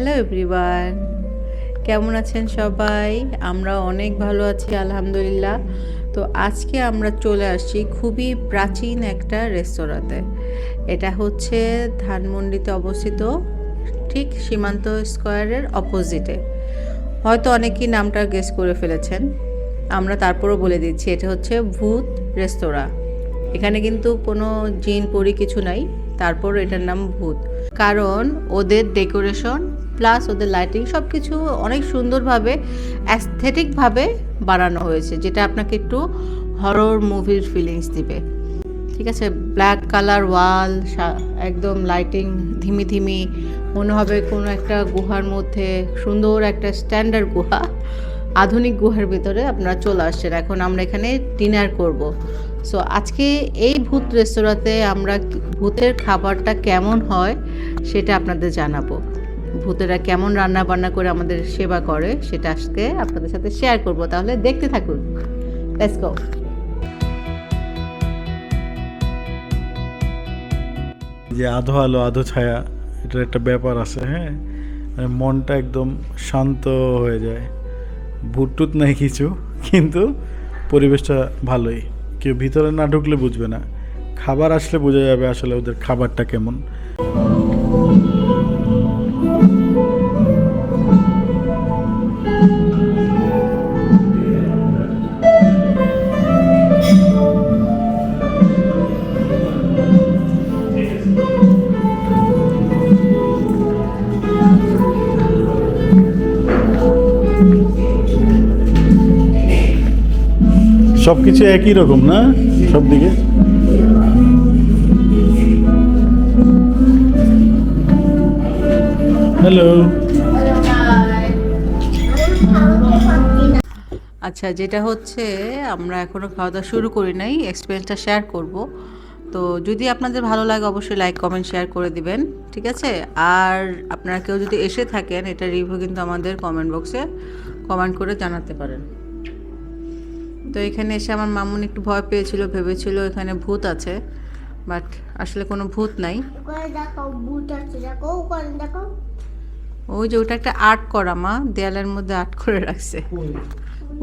Hello everyone কেমন আছেন সবাই? আমরা অনেক ভালো আছি, আলহামদুলিল্লাহ। তো আজকে আমরা চলে আসছি খুবই প্রাচীন একটা রেস্তোরাঁতে। এটা হচ্ছে ধানমন্ডিতে অবস্থিত, ঠিক সীমান্ত স্কোয়ারের অপোজিটে। হয়তো অনেকেই নামটা গেস করে ফেলেছেন। আমরা তারপরও বলে দিচ্ছি, এটা হচ্ছে ভূত রেস্তোরাঁ। এখানে কিন্তু কোনো জিন পরি কিছু নাই, তারপর এটার নাম ভূত। কারণ ওদের ডেকোরেশন প্লাস ওদের লাইটিং সব কিছু অনেক সুন্দরভাবে অ্যাস্থেটিকভাবে বানানো হয়েছে, যেটা আপনাকে একটু হরর মুভির ফিলিংস দিবে। ঠিক আছে? ব্ল্যাক কালার ওয়াল একদম লাইটিং ধিমি ধিমি মনে হবে কোনো একটা গুহার মধ্যে, সুন্দর একটা স্ট্যান্ডার্ড গুহা, আধুনিক গুহার ভিতরে আপনারা চলে আসছেন। এখন আমরা এখানে ডিনার করব। সো আজকে এই ভূত রেস্তোরাঁতে আমরা ভূতের খাবারটা কেমন হয়, সেটা আপনাদের জানাব। ভূতেরা কেমন রান্না বান্না করে আমাদের সেবা করে, সেটা আজকে আপনাদের সাথে শেয়ার করব। তাহলে দেখতে থাকুন। লেটস গো যে আধো আলো, আধো ছায়া, এটার একটা ব্যাপার আছে হ্যাঁ? মানে মনটা একদম শান্ত হয়ে যায়। ভুটটুত নাই কিছু, কিন্তু পরিবেশটা ভালোই। কেউ ভিতরে না ঢুকলে বুঝবে না। খাবার আসলে বোঝা যাবে আসলে ওদের খাবারটা কেমন। সব কিছু একই রকম, না? সব দিকে? হ্যালো আচ্ছা যেটা হচ্ছে, আমরা এখনও খাওয়া দাওয়া শুরু করি নাই এক্সপিরিয়েন্সটা শেয়ার করব। তো যদি আপনাদের ভালো লাগে, অবশ্যই লাইক কমেন্ট শেয়ার করে দিবেন, ঠিক আছে? আর আপনারা কেউ যদি এসে থাকেন, এটা রিভিউ কিন্তু আমাদের কমেন্ট বক্সে কমেন্ট করে জানাতে পারেন। তো এখানে এসে আমার মামুন একটু ভয় পেয়েছিল ভেবেছিল এখানে ভূত আছে বাট আসলে কোনো ভূত নাই। ওই যে ওটা একটা আর্ট করা মা দেয়ালের মধ্যে আর্ট করে রাখছে।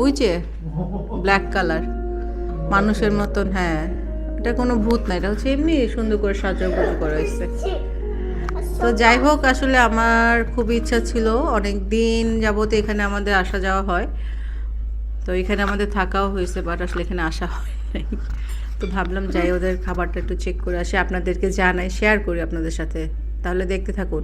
ওই যে ব্ল্যাক কালার। মানুষের মতন হ্যাঁ। এটা কোনো ভূত না এটা হচ্ছে এমনি সুন্দর করে সাজাগুজু করা হয়েছে। তো যাই হোক আসলে আমার খুব ইচ্ছা ছিল অনেক দিন যাবত এখানে আমাদের আসা যাওয়া হয়। তো এখানে আমাদের থাকাও হয়েছে বাট আসলে এখানে আসা হয় নাই। তো ভাবলাম যাই ওদের খাবারটা একটু চেক করে আসি আপনাদেরকে জানাই শেয়ার করি আপনাদের সাথে। তাহলে দেখতে থাকুন।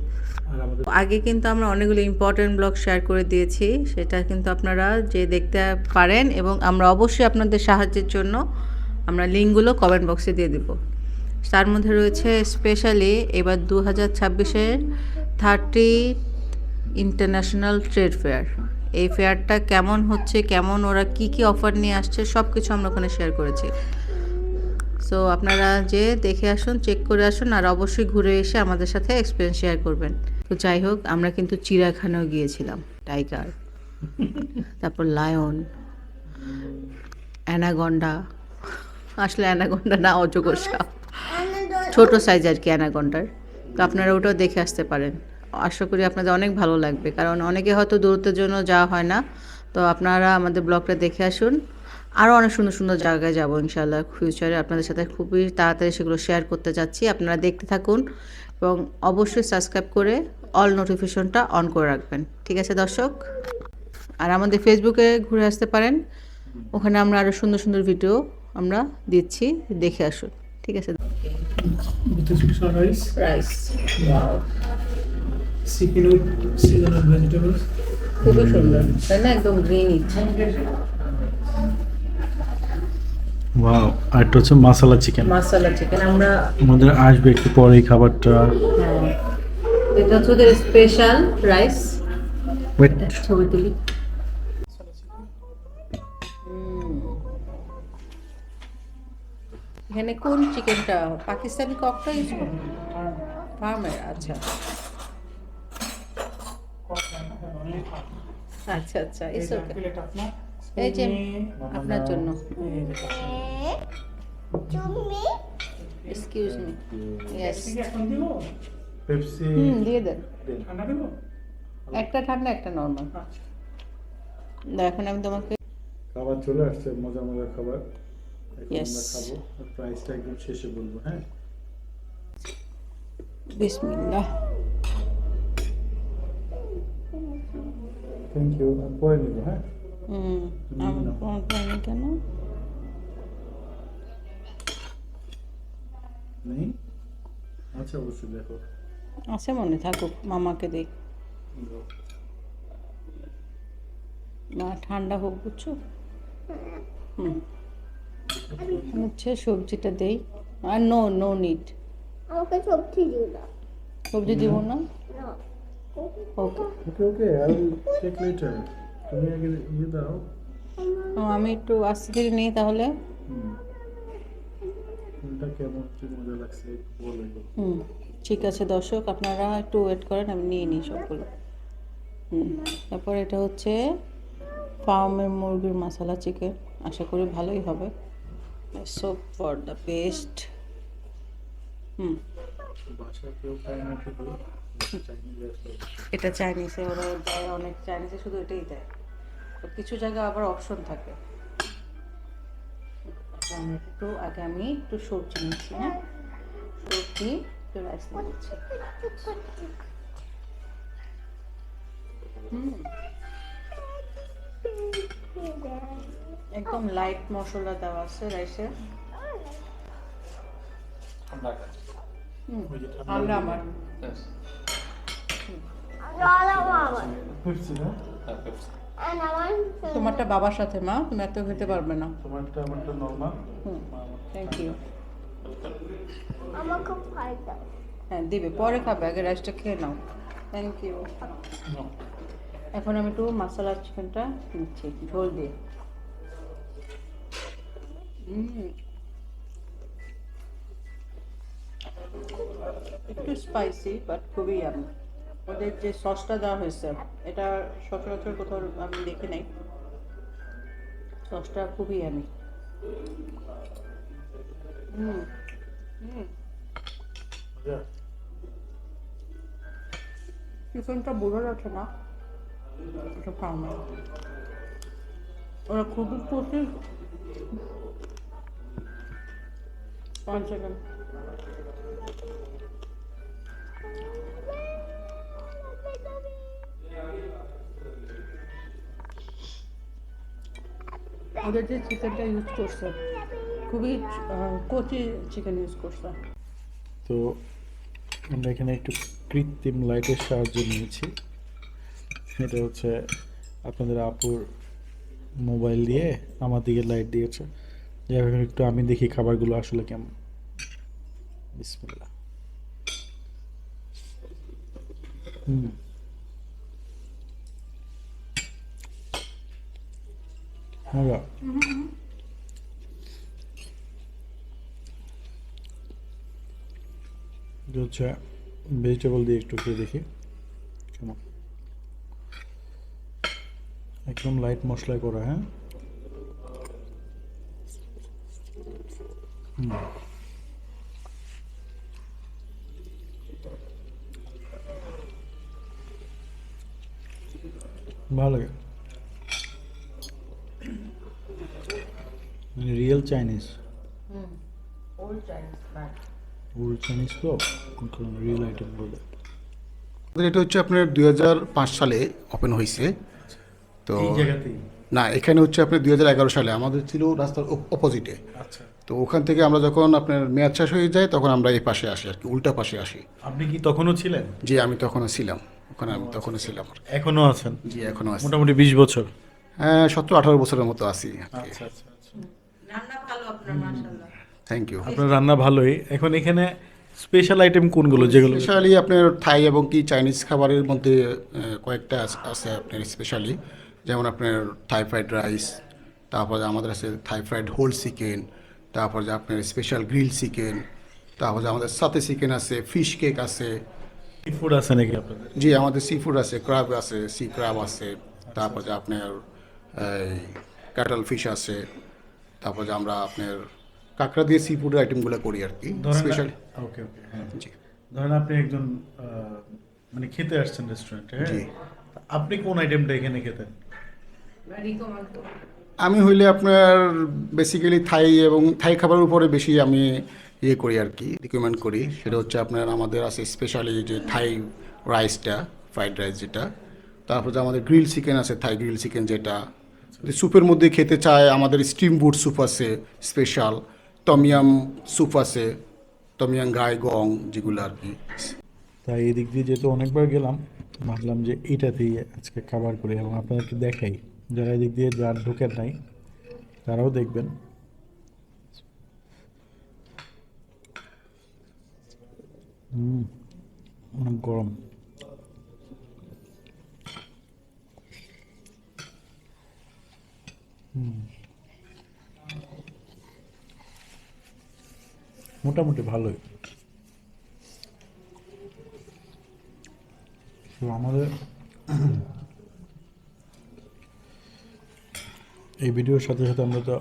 আগে কিন্তু আমরা অনেকগুলো ইম্পর্টেন্ট ব্লগ শেয়ার করে দিয়েছি সেটা কিন্তু আপনারা যে দেখতে পারেন এবং আমরা অবশ্যই আপনাদের সাহায্যের জন্য আমরা লিঙ্কগুলো কমেন্ট বক্সে দিয়ে দিব। তার মধ্যে রয়েছে স্পেশালি এবার দু হাজার ছাব্বিশের থার্টি ইন্টারন্যাশনাল ট্রেড ফেয়ার এই ফেয়ারটা কেমন হচ্ছে, কেমন, ওরা কি কি অফার নিয়ে আসছে সব কিছু আমরা ওখানে শেয়ার করেছি। সো আপনারা যে দেখে আসুন চেক করে আসুন, আর অবশ্যই ঘুরে এসে আমাদের সাথে এক্সপিরিয়েন্স শেয়ার করবেন। তো যাই হোক, আমরা কিন্তু চিড়িয়াখানাও গিয়েছিলাম টাইগার তারপর লায়ন অ্যানাগন্ডা আসলে অ্যানাগন্ডা না, অজগর সাপ, ছোটো সাইজ আর কি অ্যানাগন্ডার তো আপনারা ওটাও দেখে আসতে পারেন। আশা করি আপনাদের অনেক ভালো লাগবে। কারণ অনেকে হয়তো দূরত্বের জন্য যাওয়া হয় না। তো আপনারা আমাদের ব্লগটা দেখে আসুন। আরও অনেক সুন্দর সুন্দর জায়গায় যাব ইনশাল্লাহ ফিউচারে আপনাদের সাথে খুবই তাড়াতাড়ি সেগুলো শেয়ার করতে যাচ্ছি। আপনারা দেখতে থাকুন এবং অবশ্যই সাবস্ক্রাইব করে অল নোটিফিকেশনটা অন করে রাখবেন। ঠিক আছে দর্শক? আর আমাদের ফেসবুকে ঘুরে আসতে পারেন। ওখানে আমরা আরও সুন্দর সুন্দর ভিডিও আমরা দিচ্ছি। দেখে আসুন। ঠিক আছে? Rice, rice with seasonal vegetables. খুবই সুন্দর। তাই না? একদম গ্রিনি ওয়াও আর একটা হচ্ছে মাসালা চিকেন মশলা চিকেন আমরা আমাদের আসবে একটু পরে এই খাবারটা। হ্যাঁ। এটা হচ্ছে ওদের স্পেশাল রাইস ওয়েট ছবি তুলি। এখানে কোন চিকেনটা পাকিস্তানি ককটা ইউজ করো ফার্মের আচ্ছা। আচ্ছা আচ্ছা ইটস ওকে এই যে আপনার জন্য। Excuse me yes Pepsi hmm দিয়ে দেন। ঠান্ডা দেবো? একটা ঠান্ডা একটা নর্মাল এখন আমি তোমাকে খাবার চলে আসছে মজা মজা খাবার। এখন আমরা খাব। প্রাইসটা একদম শেষে বলব হ্যাঁ? বিসমিল্লাহ। থ্যাংক ইউ পরে নিবো হ্যাঁ হুম কেন নেই আচ্ছা অবশ্যই দেখো আছে মনে থাকুক মামাকে দেখ না ঠান্ডা হোক বুঝছ হুম হচ্ছে সবজিটা দেই আর নো নো নিড আমাকে সবজি দিও না সবজি দিব না okay okay okay I will take later তুমি আগে ইয়ে দাও। আমি একটু আস্তে ধীরে নিই তাহলে। হুম। কোনটা কেমন কি মজা লাগছে বলে হুম ঠিক আছে দর্শক আপনারা একটু ওয়েট করেন আমি নিয়ে নিই সবগুলো। হুম তারপর এটা হচ্ছে ফার্মের মুরগির মশলা চিকেন আশা করি ভালোই হবে। Soup for the paste hmm. এটা চাইনিজে ওরা দেয় অনেক চাইনিজে শুধু এটাই দেয়। তো কিছু জায়গায় আবার অপশন থাকে। আচ্ছা, একটু আগে আমি একটু সবজি নিচ্ছি হ্যাঁ? সবজি একটু রাইস নিচ্ছি। একদম লাইট মশলা দেওয়া আছে রাইসে আমার না আমার তোমারটা বাবার সাথে মা? তুমি এত খেতে পারবে না। তোমারটা আমারটা নর্মাল হুম থ্যাংক ইউ খাই হ্যাঁ দিবে। পরে খাবে আগে রাইসটা খেয়ে নাও। থ্যাংক ইউ এখন আমি একটু মশলা চিকেনটা নিচ্ছি ঝোল দিয়ে। হুম। একটু স্পাইসি বাট খুবই আমি ওদের যে সসটা দেওয়া হয়েছে এটা সচরাচর কোথাও আমি দেখি নাই। সসটা খুবই আমি হুম চিকেনটা বোঝা যাচ্ছে না। এটা ফার্মে ওরা খুবই খুশি ওয়ান সেকেন্ড ওদের যে চিকেনটা ইউজ করছে। খুবই কচি চিকেন ইউজ করছে। তো আমরা এখানে একটু কৃত্রিম লাইটের সাহায্য নিয়েছি। এটা হচ্ছে আপনাদের আপুর মোবাইল দিয়ে আমার দিকে লাইট দিয়েছে। হোক, একটু আমি দেখি খাবারগুলো আসলে কেমন। বিসমিল্লাহ। হুম। এটা হচ্ছে ভেজিটেবল দিয়ে একটু খেয়ে দেখি কেমন একদম লাইট মশলায় করা হ্যাঁ। ভালো লাগে real Chinese old Chinese but old Chinese তো রিয়েল আইটেম বলে এটা হচ্ছে আপনার দু হাজার পাঁচ সালে ওপেন হয়েছে। তো না এখানে হচ্ছে আপনার দু হাজার এগারো সালে। আমাদের ছিল রাস্তার অপোজিটে আচ্ছা। তো ওখান থেকে আমরা যখন আপনার মেয়াদ শেষ হয়ে যায় তখন আমরা এই পাশে আসি আর কি উল্টা পাশে আসি। আপনি কি তখনও ছিলেন? জি আমি তখনও ছিলাম। ওখানে আমি তখনও ছিলাম এখনও আছেন? জি এখনও আছি। মোটামুটি বিশ বছর। হ্যাঁ সতেরো আঠারো বছরের মতো আছি আচ্ছা আচ্ছা আচ্ছা। রান্না ভালো আপনার মাশাআল্লাহ। থ্যাংক ইউ আপনার রান্না ভালোই। এখন এখানে স্পেশাল আইটেম কোনগুলো যেগুলো? স্পেশালি আপনার থাই এবং কি চাইনিজ খাবারের মধ্যে কয়েকটা আছে আপনার স্পেশালি যেমন আপনার থাই ফ্রাইড রাইস তারপর আমাদের আছে থাই ফ্রাইড হোল চিকেন তারপর যে আপনার স্পেশাল গ্রিল চিকেন তারপর যে আমাদের সাথে চিকেন আছে ফিশ কেক আছে। সি ফুড আছে নাকি আপনাদের? জি আমাদের সি ফুড আছে ক্রাব আছে সি ক্রাব আছে তারপর যে আপনার ক্যাটল ফিশ আছে। তারপর আমরা আপনার কাঁকড়া দিয়ে সি ফুডের আইটেমগুলো করি আর কি স্পেশালি ওকে ওকে জি। ধরেন আপনি একজন মানে খেতে আসছেন রেস্টুরেন্টে হ্যাঁ? আপনি কোন আইটেমটা এখানে খেতেন? আমি হইলে আপনার বেসিক্যালি থাই এবং থাই খাবারের উপরে বেশি আমি ইয়ে করি আর কি রিকমেন্ড করি। সেটা হচ্ছে আপনার আমাদের আছে স্পেশালি যে থাই রাইসটা ফ্রাইড রাইস যেটা। তারপর আমাদের গ্রিল চিকেন আছে থাই গ্রিল চিকেন যেটা। স্যুপের মধ্যে খেতে চায় আমাদের স্টিম বুট স্যুপ আছে স্পেশাল টমিয়াম স্যুপ আছে টমিয়াম গাই গং যেগুলো আর কি। তাই এদিক দিয়ে যেহেতু অনেকবার গেলাম, ভাবলাম যে এইটাতেই আজকে খাবার করি এবং আপনাদেরকে দেখাই। যারা এদিক দিয়ে যার ঢোকেন নাই, তারাও দেখবেন। হুম অনেক গরম। মোটামুটি ভালোই। তো আমাদের এই ভিডিওর সাথে সাথে আমরা তো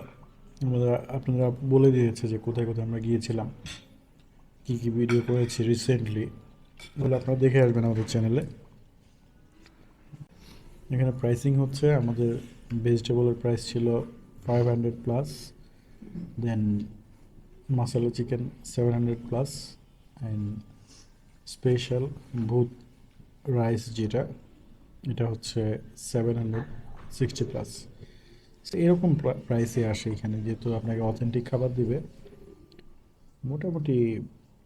আমরা আপনারা বলে দিয়েছে যে কোথায় কোথায় আমরা গিয়েছিলাম, কী কী ভিডিও করেছি রিসেন্টলি বলে আপনারা দেখে আসবেন আমাদের চ্যানেলে এখানে প্রাইসিং হচ্ছে আমাদের ভেজিটেবলের প্রাইস ছিল five hundred plus then masala chicken seven hundred plus and special bhoot rice যেটা এটা হচ্ছে সেভেন হান্ড্রেড সিক্সটি প্লাস এরকম প্রাইসে আসে এখানে যেহেতু আপনাকে অথেন্টিক খাবার দিবে মোটামুটি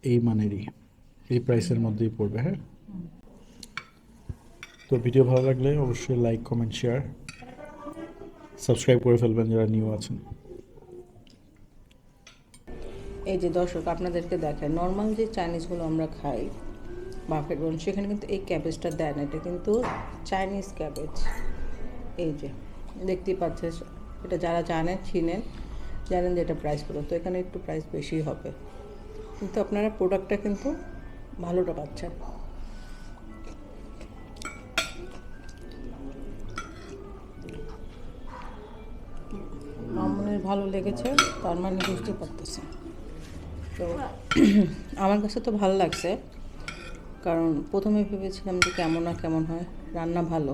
এই মানেরই এই প্রাইসের মধ্যেই পড়বে হ্যাঁ? তো ভিডিও ভালো লাগলে অবশ্যই লাইক কমেন্ট শেয়ার সাবস্ক্রাইব করে ফেলবেন যারা নিউ আছেন। এই যে দর্শক, আপনাদেরকে দেখায় নর্মাল যে চাইনিজগুলো আমরা খাই বাফেট রোল সেখানে কিন্তু এই ক্যাবেজটা দেয় না, এটা কিন্তু চাইনিজ ক্যাবেজ এই যে, দেখতেই পাচ্ছেন, এটা যারা জানেন, চিনেন, জানেন যে এটা প্রাইস কত, তো এখানে একটু প্রাইস বেশি হবে। কিন্তু আপনারা প্রোডাক্টটা কিন্তু ভালোটা পাচ্ছেন। ভালো লেগেছে, তার মানে বুঝতে পারতেছে। তো আমার কাছে তো ভালো লাগছে, কারণ প্রথমে ভেবেছিলাম যে কেমন না কেমন হয়, রান্না ভালো।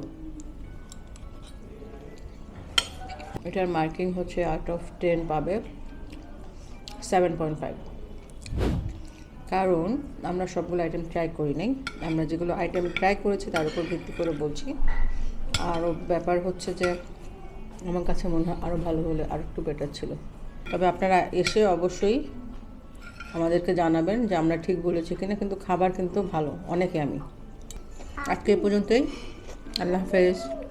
এটার মার্কিং হচ্ছে আউট অফ টেন পাবে সেভেন পয়েন্ট ফাইভ কারণ আমরা সবগুলো আইটেম ট্রাই করি নাই, আমরা যেগুলো আইটেম ট্রাই করেছি তার উপর ভিত্তি করে বলছি। আরও ব্যাপার হচ্ছে যে আমার কাছে মনে হয় আরও ভালো হলে আর একটু বেটার ছিল। তবে আপনারা এসে অবশ্যই আমাদেরকে জানাবেন যে আমরা ঠিক বলেছি কিনা, কিন্তু খাবার কিন্তু ভালো, অনেকে আমি। আজকে এ পর্যন্তই। আল্লাহ হাফেজ।